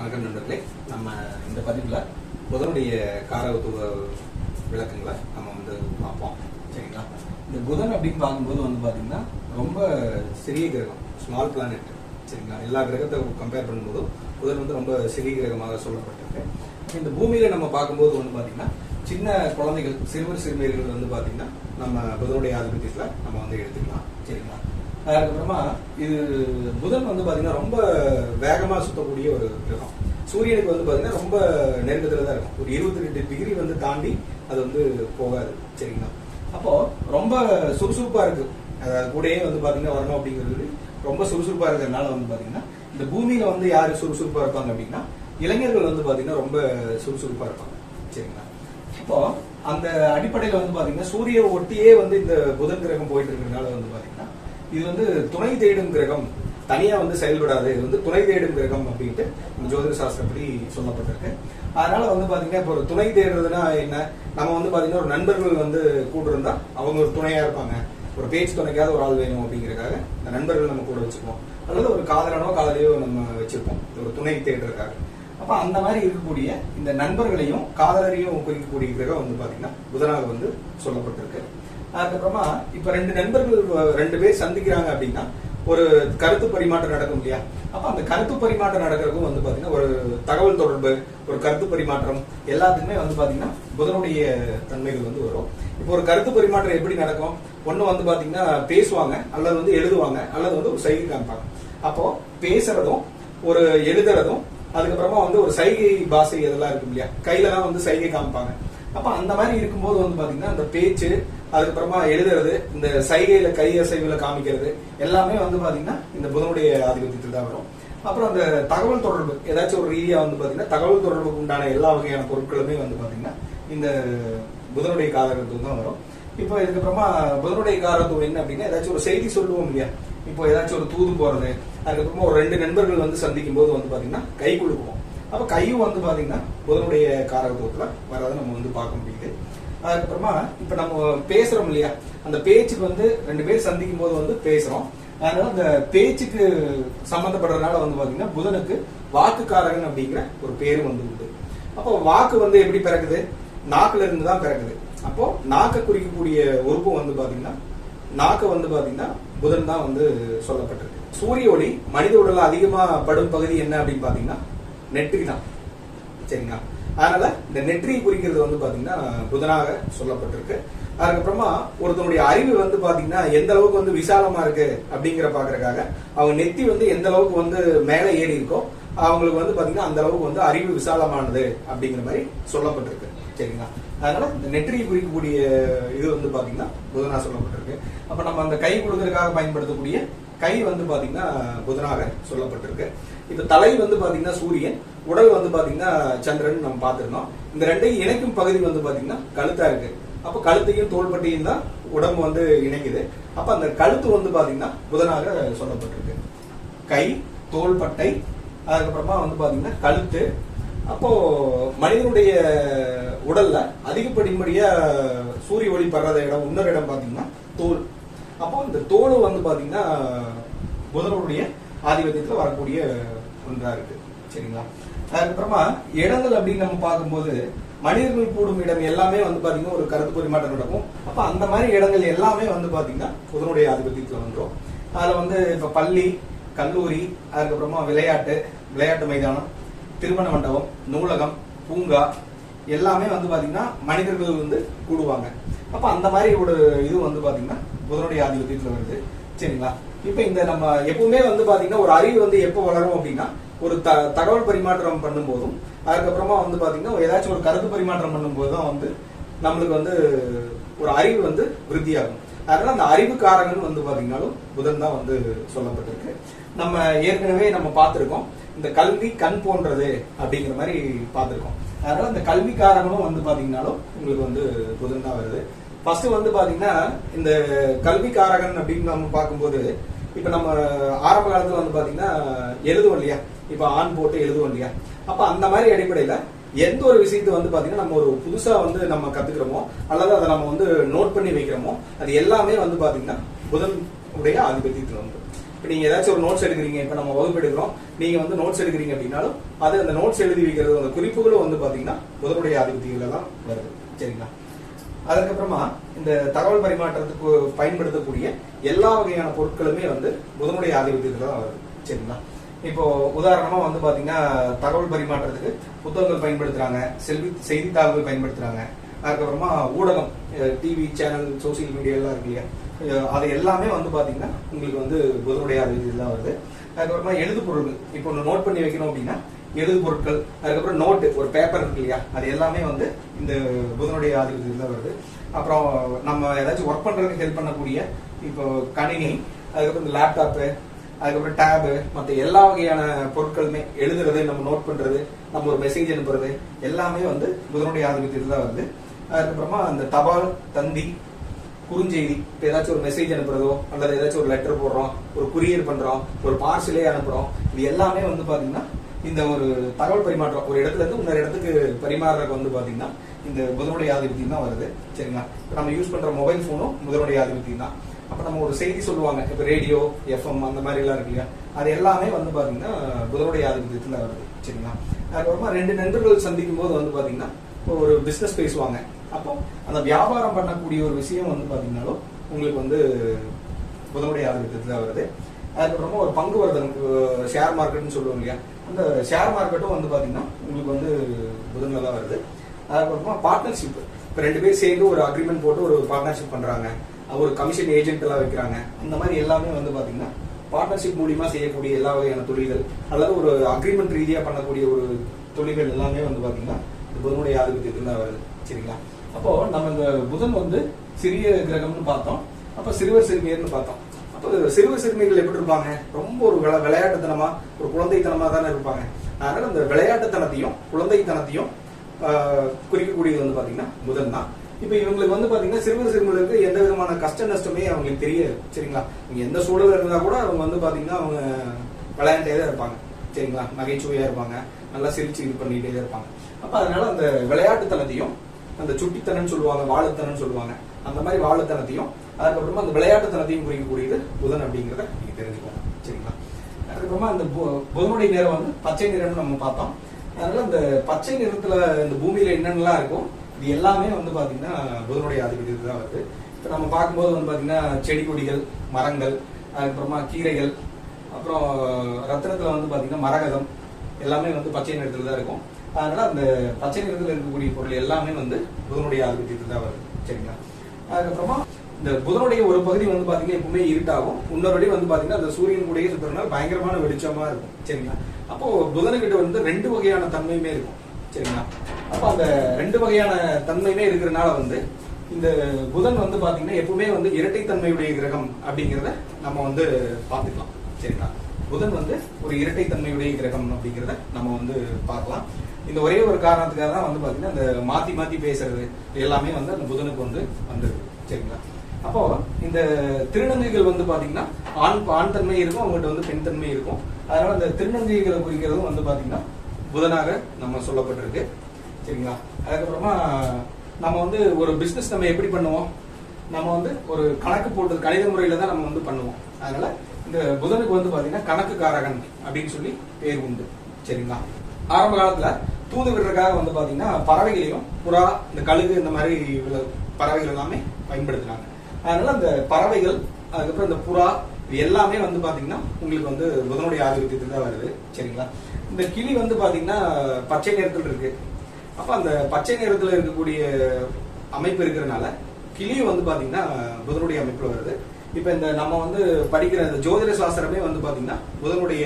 வணக்கம் நண்பர்களே நம்ம இந்த பதிவில் புதனுடைய காரகத்துவ விளக்கங்களை நம்ம வந்து பார்ப்போம். சரிங்களா? இந்த புதன் அப்படின்னு பார்க்கும்போது வந்து பார்த்தீங்கன்னா ரொம்ப சிறிய கிரகம் ஸ்மால் பிளானெட் சரிங்களா? எல்லா கிரகத்தை கம்பேர் பண்ணும்போதும் புதன் வந்து ரொம்ப சிறிய கிரகமாக சொல்லப்பட்டிருக்கு. இந்த பூமியில நம்ம பார்க்கும்போது வந்து பார்த்தீங்கன்னா சின்ன குழந்தைகள் சிறுவர் சிறுமியர்கள் வந்து பார்த்தீங்கன்னா நம்ம புதனுடைய ஆதிபத்தியத்தில் நம்ம வந்து எடுத்துக்கலாம். சரிங்களா? அதுக்கப்புறமா இது புதன் வந்து பார்த்தீங்கன்னா ரொம்ப வேகமாக சுத்தக்கூடிய ஒரு கிரகம். சூரியனுக்கு வந்து பார்த்தீங்கன்னா ரொம்ப நெருக்கத்தில் தான் இருக்கும். ஒரு இருபத்தி ரெண்டு டிகிரி வந்து தாண்டி அது வந்து போகாது. சரிங்களா? அப்போ ரொம்ப சுறுசுறுப்பாக இருக்கு. அதாவது கூடயே வந்து பார்த்தீங்கன்னா வரணும் அப்படிங்கிறது ரொம்ப சுறுசுறுப்பாக இருக்கிறதுனால வந்து பார்த்தீங்கன்னா இந்த பூமியில் வந்து யார் சுறுசுறுப்பாக இருப்பாங்க அப்படின்னா இளைஞர்கள் வந்து பார்த்தீங்கன்னா ரொம்ப சுறுசுறுப்பாக இருப்பாங்க. சரிங்களா? இப்போ அந்த அடிப்படையில் வந்து பார்த்தீங்கன்னா சூரிய ஒட்டியே வந்து இந்த புதன் கிரகம் போயிட்டு இருக்கிறதுனால வந்து பார்த்தீங்கன்னா இது வந்து துணை தேடும் கிரகம். தனியா வந்து செயல்படாது. இது வந்து துணை தேடும் கிரகம் அப்படின்ட்டு ஜோதிட சாஸ்திரப்படி சொல்லப்பட்டிருக்கு. அதனால வந்து பாத்தீங்கன்னா இப்போ ஒரு துணை தேடுறதுன்னா என்ன? நம்ம வந்து பாத்தீங்கன்னா ஒரு நண்பர்கள் வந்து கூட்டு இருந்தா அவங்க ஒரு துணையா இருப்பாங்க. ஒரு பேச்சு துணைக்காவது ஒரு ஆள் வேணும் அப்படிங்கிறக்காக இந்த நண்பர்கள் நம்ம கூட வச்சுப்போம் அல்லது ஒரு காதலனோ காதலையோ நம்ம வச்சிருப்போம். ஒரு துணை தேடுறதுக்காக. அப்ப அந்த மாதிரி இருக்கக்கூடிய இந்த நண்பர்களையும் காதலரையும் குறிக்கக்கூடிய கிரகம் வந்து பாத்தீங்கன்னா புதனாக வந்து சொல்லப்பட்டிருக்கு. அதுக்கப்புறமா இப்ப ரெண்டு நண்பர்கள் ரெண்டு பேர் சந்திக்கிறாங்க அப்படின்னா ஒரு கருத்து பரிமாற்றம் நடக்கும் இல்லையா? அப்ப அந்த கருத்து பரிமாற்றம் நடக்கிறதுக்கும் வந்து பாத்தீங்கன்னா ஒரு தகவல் தொடர்பு ஒரு கருத்து பரிமாற்றம் எல்லாத்துக்குமே வந்து பாத்தீங்கன்னா புதனுடைய தன்மைகள் வந்து வரும். இப்போ ஒரு கருத்து பரிமாற்றம் எப்படி நடக்கும்? ஒண்ணு வந்து பாத்தீங்கன்னா பேசுவாங்க அல்லது வந்து எழுதுவாங்க அல்லது வந்து ஒரு சைகை காமிப்பாங்க. அப்போ பேசுறதும் ஒரு எழுதுறதும் அதுக்கப்புறமா வந்து ஒரு சைகை பாசை இதெல்லாம் இருக்கும் இல்லையா? கையில தான் வந்து சைகை காமிப்பாங்க. அப்ப அந்த மாதிரி இருக்கும்போது வந்து பாத்தீங்கன்னா அந்த பேச்சு அதுக்கப்புறமா எழுதுறது இந்த சைகையில கை அசைவுல காமிக்கிறது எல்லாமே வந்து பாத்தீங்கன்னா இந்த புதனுடைய ஆதிபத்தியத்தில் தான் வரும். அப்புறம் அந்த தகவல் தொடர்பு ஏதாச்சும் ஒரு ரீதியா வந்து பாத்தீங்கன்னா தகவல் தொடர்புக்கு உண்டான எல்லா வகையான பொருட்களுமே வந்து பாத்தீங்கன்னா இந்த புதனுடைய காலகட்டத்துக்கு தான் வரும். இப்போ இதுக்கப்புறமா புதனுடைய காரத்துவம் என்ன அப்படின்னா ஏதாச்சும் ஒரு செய்தி சொல்லுவோம் இல்லையா? இப்போ ஏதாச்சும் ஒரு தூது போறது அதுக்கப்புறமா ஒரு ரெண்டு நண்பர்கள் வந்து சந்திக்கும் போது வந்து பாத்தீங்கன்னா கை கொடுப்போம் அப்ப கையும் வந்து பாத்தீங்கன்னா புதனுடைய காரகத்துவத்துல வரதை நம்ம வந்து பார்க்க முடியுது. அதுக்கப்புறமா இப்ப நம்ம பேசுறோம் இல்லையா? அந்த பேச்சுக்கு வந்து ரெண்டு பேர் சந்திக்கும் போது வந்து பேசுறோம். அதனால அந்த பேச்சுக்கு சம்பந்தப்படுறதுனால வந்து பாத்தீங்கன்னா புதனுக்கு வாக்குக்காரகன் அப்படிங்கிற ஒரு பேரும் வந்து உண்டு. அப்போ வாக்கு வந்து எப்படி பிறக்குது? நாக்குல இருந்து தான் பிறக்குது. அப்போ நாக்கை குறிக்கக்கூடிய உறுப்பு வந்து பாத்தீங்கன்னா நாக்கை வந்து பாத்தீங்கன்னா புதன் தான் வந்து சொல்லப்பட்டிருக்கு. சூரிய ஒளி மனித உடலில் அதிகமா படும் பகுதி என்ன அப்படின்னு பாத்தீங்கன்னா நெற்றி தான் சரிங்களா? அதனால இந்த நெற்றியை குறிக்கிறது வந்து பாத்தீங்கன்னா புதனாக சொல்லப்பட்டிருக்கு. அதுக்கப்புறமா ஒருத்தனுடைய அறிவு வந்து பாத்தீங்கன்னா எந்த அளவுக்கு வந்து விசாலமா இருக்கு அப்படிங்கிற பாக்குறதுக்காக அவங்க நெத்தி வந்து எந்த அளவுக்கு வந்து மேலே ஏறி இருக்கோ அவங்களுக்கு வந்து பாத்தீங்கன்னா அந்த அளவுக்கு வந்து அறிவு விசாலமானது அப்படிங்கிற மாதிரி சொல்லப்பட்டிருக்கு. சரிங்களா? அதனால இந்த நெற்றியை குறிக்கக்கூடிய இது வந்து பாத்தீங்கன்னா புதனா சொல்லப்பட்டிருக்கு. அப்ப நம்ம அந்த கை கொடுக்கறதுக்காக பயன்படுத்தக்கூடிய கை வந்து பாத்தீங்கன்னா புதனாக சொல்லப்பட்டிருக்கு. இப்ப தலை வந்து பாத்தீங்கன்னா சூரியன் உடல் வந்து பாத்தீங்கன்னா சந்திரன் நம்ம பார்த்திருந்தோம். இந்த ரெண்டையும் இணைக்கும் பகுதி வந்து பாத்தீங்கன்னா கழுத்தா இருக்கு. அப்ப கழுத்தையும் தோள்பட்டையும் தான் உடம்பு வந்து இணைக்குது. அப்ப அந்த கழுத்து வந்து பாத்தீங்கன்னா புதனாக சொல்லப்பட்டிருக்கு. கை தோள்பட்டை அதுக்கப்புறமா வந்து பாத்தீங்கன்னா கழுத்து. அப்போ மனிதனுடைய உடல்ல அதிகப்படிப்படியா சூரிய ஒளி படுறத இடம் இன்னொரு இடம் பாத்தீங்கன்னா தோல். அப்போ இந்த தோல் வந்து பாத்தீங்கன்னா புதனுடைய ஆதிபத்தியத்துல வரக்கூடிய ஒன்றா இருக்கு. சரிங்களா? அதுக்கப்புறமா இடங்கள் அப்படின்னு நம்ம பார்க்கும்போது மனிதர்கள் கூடும் இடம் எல்லாமே வந்து பாத்தீங்கன்னா ஒரு கருத்து பரிமாற்றம் நடக்கும். அப்ப அந்த மாதிரி இடங்கள் எல்லாமே வந்து பாத்தீங்கன்னா புதனுடைய ஆதிபத்தியத்துல வந்துடும் அதுல வந்து இப்ப பள்ளி கல்லூரி அதுக்கப்புறமா விளையாட்டு விளையாட்டு மைதானம் திருமண மண்டபம் நூலகம் பூங்கா எல்லாமே வந்து பாத்தீங்கன்னா மனிதர்கள் வந்து கூடுவாங்க. அப்ப அந்த மாதிரி ஒரு இது வந்து பாத்தீங்கன்னா புதனுடைய ஆதிபத்தியத்துல வருது. சரிங்களா? இப்ப இந்த நம்ம எப்பவுமே வந்து பாத்தீங்கன்னா ஒரு அறிவு வந்து எப்போ வளரும் அப்படின்னா ஒரு த தகவல் பரிமாற்றம் பண்ணும்போதும் அதுக்கப்புறமா வந்து பாத்தீங்கன்னா ஏதாச்சும் ஒரு கருத்து பரிமாற்றம் பண்ணும்போது தான் வந்து நம்மளுக்கு வந்து ஒரு அறிவு வந்து விருத்தியாகும். அதனால அந்த அறிவு வந்து பாத்தீங்கன்னாலும் புதன் தான் வந்து சொல்லப்பட்டிருக்கு. நம்ம ஏற்கனவே நம்ம பார்த்துருக்கோம். இந்த கல்வி கண் போன்றது அப்படிங்கிற மாதிரி பார்த்துருக்கோம். அதனால இந்த கல்வி வந்து பாத்தீங்கன்னாலும் உங்களுக்கு வந்து புதன் தான் வருது. ஃபர்ஸ்ட் வந்து பாத்தீங்கன்னா இந்த கல்வி காரகன் அப்படின்னு நம்ம பார்க்கும்போது இப்ப நம்ம ஆரம்ப காலத்துல வந்து பாத்தீங்கன்னா எழுதுவோம் இல்லையா? இப்ப ஆண் போட்டு எழுதுவோம் இல்லையா? அப்ப அந்த மாதிரி அடிப்படையில எந்த ஒரு விஷயத்தை வந்து பாத்தீங்கன்னா நம்ம ஒரு புதுசா வந்து நம்ம கத்துக்கிறோமோ அல்லது அதை நம்ம வந்து நோட் பண்ணி வைக்கிறோமோ அது எல்லாமே வந்து பாத்தீங்கன்னா புதன் உடைய ஆதிபத்தியத்துல வந்து இப்போ நீங்க ஏதாச்சும் ஒரு நோட்ஸ் எடுக்கிறீங்க இப்போ நம்ம வகுப்பு எடுக்கிறோம் நீங்க வந்து நோட்ஸ் எடுக்கிறீங்க அப்படின்னாலும் அது அந்த நோட்ஸ் எழுதி வைக்கிறது அந்த குறிப்புகளும் வந்து பாத்தீங்கன்னா புதனுடைய ஆதிபத்தியில தான் வருது. சரிங்களா? அதுக்கப்புறமா இந்த தகவல் பரிமாற்றத்துக்கு பயன்படுத்தக்கூடிய எல்லா வகையான பொருட்களுமே வந்து புதனுடைய ஆதிபத்தியத்துல தான் வருது. சரிங்களா? இப்போ உதாரணமா வந்து பாத்தீங்கன்னா தகவல் பரிமாற்றத்துக்கு புத்தகங்கள் பயன்படுத்துறாங்க செல்வி செய்தித்தாள்கள் பயன்படுத்துறாங்க. அதுக்கப்புறமா ஊடகம் டிவி சேனல் சோசியல் மீடியா எல்லாம் இருக்கு இல்லையா? அது எல்லாமே வந்து பாத்தீங்கன்னா உங்களுக்கு வந்து புதனுடைய ஆதிபத்தியத்தில் வருது. அதுக்கப்புறமா எழுது பொருள்கள். இப்போ ஒன்று நோட் பண்ணி வைக்கணும் அப்படின்னா எழுது பொருட்கள் அதுக்கப்புறம் நோட்டு ஒரு பேப்பர் இருக்கு இல்லையா? அது எல்லாமே வந்து இந்த புதனுடைய ஆதிபத்தியத்தில் வருது. அப்புறம் நம்ம ஏதாச்சும் ஒர்க் பண்றதுக்கு ஹெல்ப் பண்ணக்கூடிய இப்போ கணினி அதுக்கப்புறம் இந்த லேப்டாப்பு அதுக்கப்புறம் டேபு மற்ற எல்லா வகையான பொருட்களுமே எழுதுறது நம்ம நோட் பண்றது நம்ம ஒரு மெசேஜ் அனுப்புறது எல்லாமே வந்து புதனுடைய ஆதிபத்தியத்தில் தான் வருது. அதுக்கப்புறமா அந்த தபால் தந்தி குறுஞ்செய்தி இப்போ ஏதாச்சும் ஒரு மெசேஜ் அனுப்புறதோ அல்லது ஏதாச்சும் ஒரு லெட்டர் போடுறோம் ஒரு குரியர் பண்றோம் ஒரு பார்சலே அனுப்புறோம் இது எல்லாமே வந்து பாத்தீங்கன்னா இந்த ஒரு தகவல் பரிமாற்றம் ஒரு இடத்துல இருந்து இன்னொரு இடத்துக்கு பரிமாறுறதுக்கு வந்து பாத்தீங்கன்னா இந்த புதனுடைய ஆதிபத்தியம் தான் வருது. சரிங்களா? இப்போ நம்ம யூஸ் பண்ற மொபைல் போனும் புதனுடைய ஆதிபத்தியம் தான். அப்போ நம்ம ஒரு செய்தி சொல்லுவாங்க. இப்போ ரேடியோ எஃப்எம் அந்த மாதிரி எல்லாம் இருக்கு இல்லையா? அது எல்லாமே வந்து பாத்தீங்கன்னா புதனுடைய ஆதிபத்தியத்துல வருது. சரிங்களா? அதுக்கப்புறமா ரெண்டு நண்பர்கள் சந்திக்கும் போது வந்து பார்த்தீங்கன்னா இப்போ ஒரு பிஸ்னஸ் பேசுவாங்க. அப்போ அந்த வியாபாரம் பண்ணக்கூடிய ஒரு விஷயம் வந்து பார்த்தீங்கன்னாலும் உங்களுக்கு வந்து புதனுடைய ஆதிபத்தியத்துல வருது. அதுக்கப்புறமா ஒரு பங்கு வர்த்தகம் ஷேர் மார்க்கெட்னு சொல்லுவோம் இல்லையா? அந்த ஷேர் மார்க்கெட்டும் வந்து பார்த்தீங்கன்னா உங்களுக்கு வந்து புதன்ல தான் வருது. அதுக்கப்புறமா பார்ட்னர்ஷிப் இப்போ ரெண்டு பேர் சேர்ந்து ஒரு அக்ரிமெண்ட் போட்டு ஒரு பார்ட்னர்ஷிப் பண்ணுறாங்க ஒரு கமிஷன் ஏஜென்ட் எல்லாம் வைக்கிறாங்க. இந்த மாதிரி எல்லாமே வந்து பாத்தீங்கன்னா பார்ட்னர்ஷிப் மூலியமா செய்யக்கூடிய எல்லா வகையான தொழில்கள் அல்லது ஒரு அக்ரிமெண்ட் ரீதியா பண்ணக்கூடிய ஒரு தொழில்கள் எல்லாமே வந்து பாத்தீங்கன்னா இந்த புதனுடைய ஆதிபத்தியத்தில் தான் வருது. சரிங்களா? அப்போ நம்ம இந்த புதன் வந்து சிறிய கிரகம்னு பார்த்தோம். அப்ப சிறுவர் சிறுமியர்னு பார்த்தோம். அப்போ சிறுவர் சிறுமிகள் எப்படி இருப்பாங்க? ரொம்ப ஒரு விளை விளையாட்டுத்தனமா ஒரு குழந்தைத்தனமா தானே இருப்பாங்க. அதனால அந்த விளையாட்டுத்தனத்தையும் குழந்தைத்தனத்தையும் குறிக்கக்கூடியது வந்து பாத்தீங்கன்னா புதன் தான். இப்ப இவங்களுக்கு வந்து பாத்தீங்கன்னா சிறுவர் சிறுமிகளுக்கு எந்த விதமான கஷ்ட நஷ்டமே அவங்களுக்கு தெரியாது. சரிங்களா? இங்க எந்த சூழல் இருந்தா கூட அவங்க வந்து பாத்தீங்கன்னா அவங்க விளையாண்டே தான் இருப்பாங்க. சரிங்களா? நகைச்சுவையா இருப்பாங்க. நல்லா சிரிச்சு இது பண்ணிட்டே தான் இருப்பாங்க. அப்ப அதனால அந்த விளையாட்டுத்தனத்தையும் அந்த சுட்டித்தனம்னு சொல்லுவாங்க வாழுத்தனம்னு சொல்லுவாங்க அந்த மாதிரி வாழுத்தனத்தையும் அதுக்கப்புறமா அந்த விளையாட்டுத்தனத்தையும் குறிக்கக்கூடியது புதன் அப்படிங்கிறத நீங்க தெரிஞ்சுக்கலாம் சரிங்களா? அதுக்கப்புறமா அந்த புதனுடைய நிறம் வந்து பச்சை நிறம்னு நம்ம பார்த்தோம். அதனால அந்த பச்சை நிறத்துல இந்த பூமியில என்னென்னலாம் இருக்கும் இது எல்லாமே வந்து பார்த்தீங்கன்னா புதனுடைய ஆதிபத்தியத்தில் தான் வருது. இப்போ நம்ம பார்க்கும்போது வந்து பார்த்தீங்கன்னா செடி கொடிகள் மரங்கள் அதுக்கப்புறமா கீரைகள் அப்புறம் ரத்தினத்துல வந்து பார்த்தீங்கன்னா மரகதம் எல்லாமே வந்து பச்சை நிறத்தில் தான் இருக்கும். அதனால் அந்த பச்சை நிறத்தில் இருக்கக்கூடிய பொருள் எல்லாமே வந்து புதனுடைய ஆதிபத்தியத்தில் தான் வருது. சரிங்களா? அதுக்கப்புறமா இந்த புதனுடைய ஒரு பகுதி வந்து பாத்தீங்கன்னா எப்பவுமே இருட்டாகும். இன்னொரு வந்து பாத்தீங்கன்னா அந்த சூரியன் கூடயே சுற்றுறதுனால பயங்கரமான வெளிச்சமா இருக்கும். சரிங்களா? அப்போ புதனுக்கிட்ட வந்து ரெண்டு வகையான தன்மையுமே இருக்கும். சரிங்களா? அப்போ அந்த ரெண்டு வகையான தன்மையுமே இருக்கிறனால வந்து இந்த புதன் வந்து பாத்தீங்கன்னா எப்பவுமே வந்து இரட்டைத்தன்மையுடைய கிரகம் அப்படிங்கிறத நம்ம வந்து பார்த்துக்கலாம். சரிங்களா? புதன் வந்து ஒரு இரட்டைத்தன்மையுடைய கிரகம் அப்படிங்கிறத நம்ம வந்து பார்க்கலாம். இந்த ஒரே ஒரு காரணத்துக்காக தான் வந்து பாத்தீங்கன்னா இந்த மாத்தி மாத்தி பேசுறது எல்லாமே வந்து அந்த புதனுக்கு வந்து வந்துருக்கு சரிங்களா? அப்போ இந்த திருநங்கைகள் வந்து பாத்தீங்கன்னா ஆண் ஆண் தன்மை இருக்கும் அவங்ககிட்ட வந்து பெண் தன்மை இருக்கும். அதனால இந்த திருநங்கைகளை குறிக்கிறதும் வந்து பாத்தீங்கன்னா புதனாக நம்ம சொல்லப்பட்டிருக்கு. சரிங்களா? அதுக்கப்புறமா நம்ம வந்து ஒரு பிசினஸ் நம்ம எப்படி பண்ணுவோம்? நம்ம வந்து ஒரு கணக்கு போட்டது கணித முறையில தான் நம்ம வந்து பண்ணுவோம். அதனால இந்த புதனுக்கு வந்து பாத்தீங்கன்னா கணக்குக்காரகன் அப்படின்னு சொல்லி பேர் உண்டு. சரிங்களா? ஆரம்ப காலத்துல தூது விடுறதுக்காக வந்து பாத்தீங்கன்னா பறவைகளையும் புறா இந்த கழுகு இந்த மாதிரி உள்ள பறவைகள் எல்லாமே பயன்படுத்தினாங்க அதனால அந்த பறவைகள் அதுக்கப்புறம் இந்த புறா இது எல்லாமே வந்து பாத்தீங்கன்னா உங்களுக்கு வந்து புதனுடைய ஆதிபத்தியத்தில் தான் வருது. சரிங்களா? இந்த கிளி வந்து பாத்தீங்கன்னா பச்சை நிறத்தில் இருக்கு. அப்ப அந்த பச்சை நிறத்துல இருக்கக்கூடிய அமைப்பு இருக்கிறனால கிளி வந்து பாத்தீங்கன்னா புதனுடைய அமைப்புல வருது. இப்ப இந்த நம்ம வந்து படிக்கிற இந்த ஜோதிட சாஸ்திரமே வந்து பாத்தீங்கன்னா புதனுடைய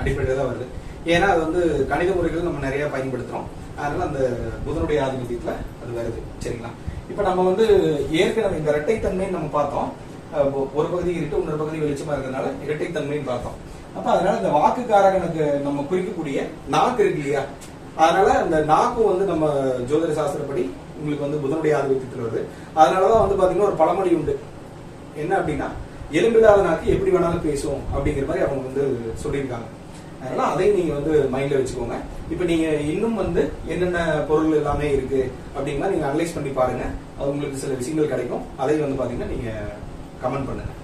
அடிப்படையில தான் வருது. ஏன்னா அது வந்து கணித முறைகள் நம்ம நிறைய பயன்படுத்துறோம். அதனால அந்த புதனுடைய ஆதிபத்தியத்துல அது வருது. சரிங்களா? இப்ப நம்ம வந்து ஏற்கனவே இந்த இரட்டைத்தன்மைன்னு நம்ம பார்த்தோம். ஒரு பகுதி இருட்டு இன்னொரு பகுதி வெளிச்சமா இருக்கிறதுனால இரட்டைத்தன்மைன்னு பார்த்தோம். அப்ப அதனால இந்த வாக்குக்காரகனுக்கு நம்ம குறிக்கக்கூடிய நாக்கு இருக்கு இல்லையா? அதனால அந்த நாக்கும் வந்து நம்ம ஜோதிட சாஸ்திரப்படி உங்களுக்கு வந்து புதனுடைய ஆதிபத்தியத்தில் வருது. அதனாலதான் வந்து பாத்தீங்கன்னா ஒரு பழமொழி உண்டு. என்ன அப்படின்னா எலும்பில்லாத நாக்கு எப்படி வேணாலும் பேசுவோம் அப்படிங்கிற மாதிரி அவங்க வந்து சொல்லியிருக்காங்க. அதனால அதையும் நீங்க வந்து மைண்ட்ல வச்சுக்கோங்க. இப்போ நீங்க இன்னும் வந்து என்னென்ன பொருள் எல்லாமே இருக்கு அப்படிங்கிற நீங்க அனலைஸ் பண்ணி பாருங்க. அது உங்களுக்கு சில விஷயங்கள் கிடைக்கும். அதையும் வந்து பாத்தீங்கன்னா நீங்க கமெண்ட் பண்ணுங்க.